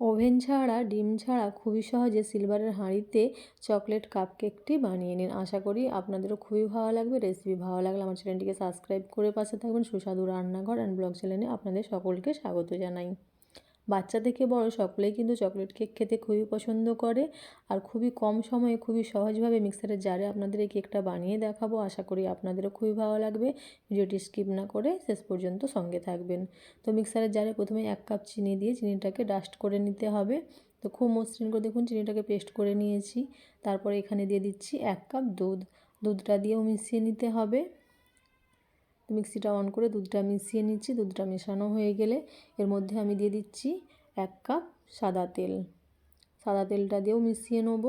Oven ছাড়া, ডিম ছাড়া খুবই সহজে সিলভারের হাঁড়িতে চকলেট কাপ কেকটি বানিয়ে নিন। আশা করি আপনাদেরও খুবই ভালো লাগবে। রেসিপি ভালো লাগলে আমার চ্যানেলটিকে সাবস্ক্রাইব করে পাশে থাকবেন। সুস্বাদু রান্নাঘর অ্যান্ড ব্লগ চ্যানেলে আপনাদের সকলকে স্বাগত জানাই। বাচ্চা থেকে বড় সকলেই কিন্তু চকলেট কেক খেতে খুবই পছন্দ করে। আর খুবই কম সময়ে খুবই সহজভাবে মিক্সারের জারে আপনাদের এই কেকটা বানিয়ে দেখাবো। আশা করি আপনাদেরও খুবই ভালো লাগবে। ভিডিওটি স্কিপ না করে শেষ পর্যন্ত সঙ্গে থাকবেন। তো মিক্সারের জারে প্রথমে এক কাপ চিনি দিয়ে চিনিটাকে ডাস্ট করে নিতে হবে। তো খুব মসৃণ করে দেখুন চিনিটাকে পেস্ট করে নিয়েছি। তারপরে এখানে দিয়ে দিচ্ছি এক কাপ দুধ। দুধটা দিয়েও মিশিয়ে নিতে হবে। মিক্সিটা অন করে দুধটা মিশিয়ে নিচ্ছি। দুধটা মেশানো হয়ে গেলে এর মধ্যে আমি দিয়ে দিচ্ছি এক কাপ সাদা তেল। সাদা তেলটা দিয়েও মিশিয়ে নেব।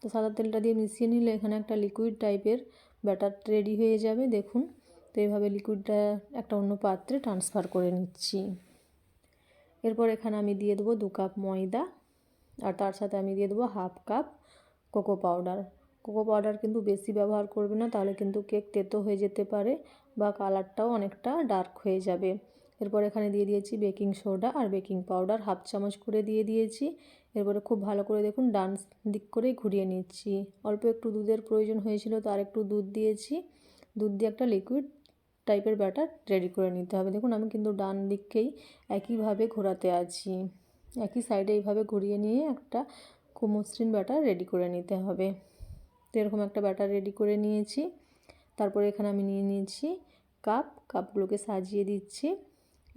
তো সাদা তেলটা দিয়ে মিশিয়ে নিলে এখানে একটা লিকুইড টাইপের ব্যাটার রেডি হয়ে যাবে, দেখুন। তো এইভাবে লিকুইডটা একটা অন্য পাত্রে ট্রান্সফার করে নিচ্ছি। এরপর এখানে আমি দিয়ে দেবো দু কাপ ময়দা আর তার সাথে আমি দিয়ে দেবো half cup cocoa powder cocoa powder কিন্তু বেশি ব্যবহার করবে না, তাহলে কিন্তু কেক তেতো হয়ে যেতে পারে। বা কালারটাও অনেকটা ডার্ক হয়ে যাবে। এরপর এখানে দিয়ে দিয়েছি বেকিং সোডা আর বেকিং পাউডার। হাফ চামচ করে দিয়ে দিয়েছি। এরপরে খুব ভালো করে দেখুন ডান দিক করেই ঘুরিয়ে নিচ্ছি। অল্প একটু দুধের প্রয়োজন হয়েছিল তো একটু দুধ দিয়েছি। দুধ দিয়ে একটা লিকুইড টাইপের ব্যাটার রেডি করে নিতে হবে। দেখুন আমি কিন্তু ডান দিককেই একইভাবে ঘোরাতে আছি। একই সাইডে এইভাবে ঘুরিয়ে নিয়ে একটা খুব মসৃণ ব্যাটার রেডি করে নিতে হবে। তো এরকম একটা ব্যাটার রেডি করে নিয়েছি। তারপরে এখানে আমি নিয়ে নিয়েছি কাপ, কাপগুলোকে সাজিয়ে দিচ্ছি।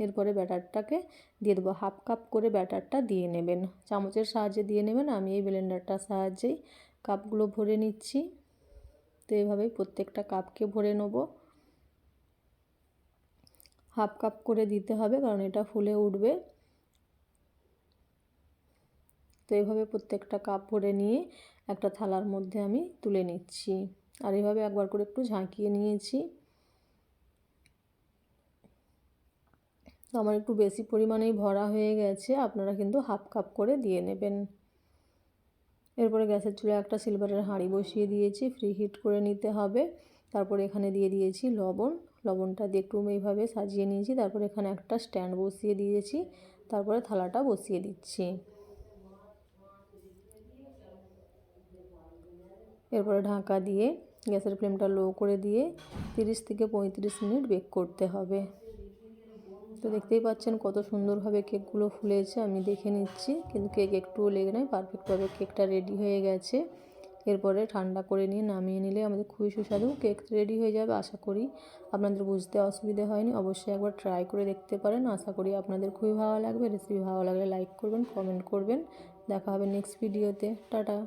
এরপরে ব্যাটারটাকে দিয়ে দেবো। হাফ কাপ করে ব্যাটারটা দিয়ে নেবেন। চামচের সাহায্যে দিয়ে নেবেন। আমি এই ব্লেন্ডারটার সাহায্যেই কাপগুলো ভরে নিচ্ছি। তো এইভাবেই প্রত্যেকটা কাপকে ভরে নেব। হাফ কাপ করে দিতে হবে, কারণ এটা ফুলে উঠবে। তো এইভাবে প্রত্যেকটা কাপ ভরে নিয়ে একটা থালার মধ্যে আমি তুলে নিচ্ছি। আর এভাবে একবার করে একটু ঝাঁকিয়ে নিয়েছি। আমার একটু বেশি পরিমাণেই ভরা হয়ে গেছে, আপনারা কিন্তু হাফ কাপ করে দিয়ে নেবেন। এরপরে গ্যাসের চুলায় একটা সিলভারের হাঁড়ি বসিয়ে দিয়েছি, ফ্রি হিট করে নিতে হবে। তারপরে এখানে দিয়ে দিয়েছি লবণ, লবণটা দিয়ে একটু এইভাবে সাজিয়ে নিয়েছি, তারপরে এখানে একটা স্ট্যান্ড বসিয়ে দিয়েছি, তারপরে থালাটা বসিয়ে দিচ্ছি। এরপরে ঢাকা দিয়ে গ্যাসের ফ্লেমটা লো করে দিয়ে তিরিশ থেকে পঁয়ত্রিশ মিনিট বেক করতে হবে। তো দেখতেই পাচ্ছেন কত সুন্দরভাবে কেকগুলো ফুলেছে, আমি দেখে নিচ্ছি। কিন্তু কেক একটুও লেগে নয় পারফেক্টভাবে কেকটা রেডি হয়ে গেছে। এরপরে ঠান্ডা করে নিয়ে নামিয়ে নিলে আমাদের খুবই সুস্বাদু কেক রেডি হয়ে যাবে, আশা করি আপনাদের বুঝতে অসুবিধে হয়নি। অবশ্যই একবার ট্রাই করে দেখতে পারেন, আশা করি আপনাদের খুবই ভালো লাগবে। রেসিপি ভালো লাগলে লাইক করবেন, কমেন্ট করবেন। দেখা হবে নেক্সট ভিডিওতে, টাটা।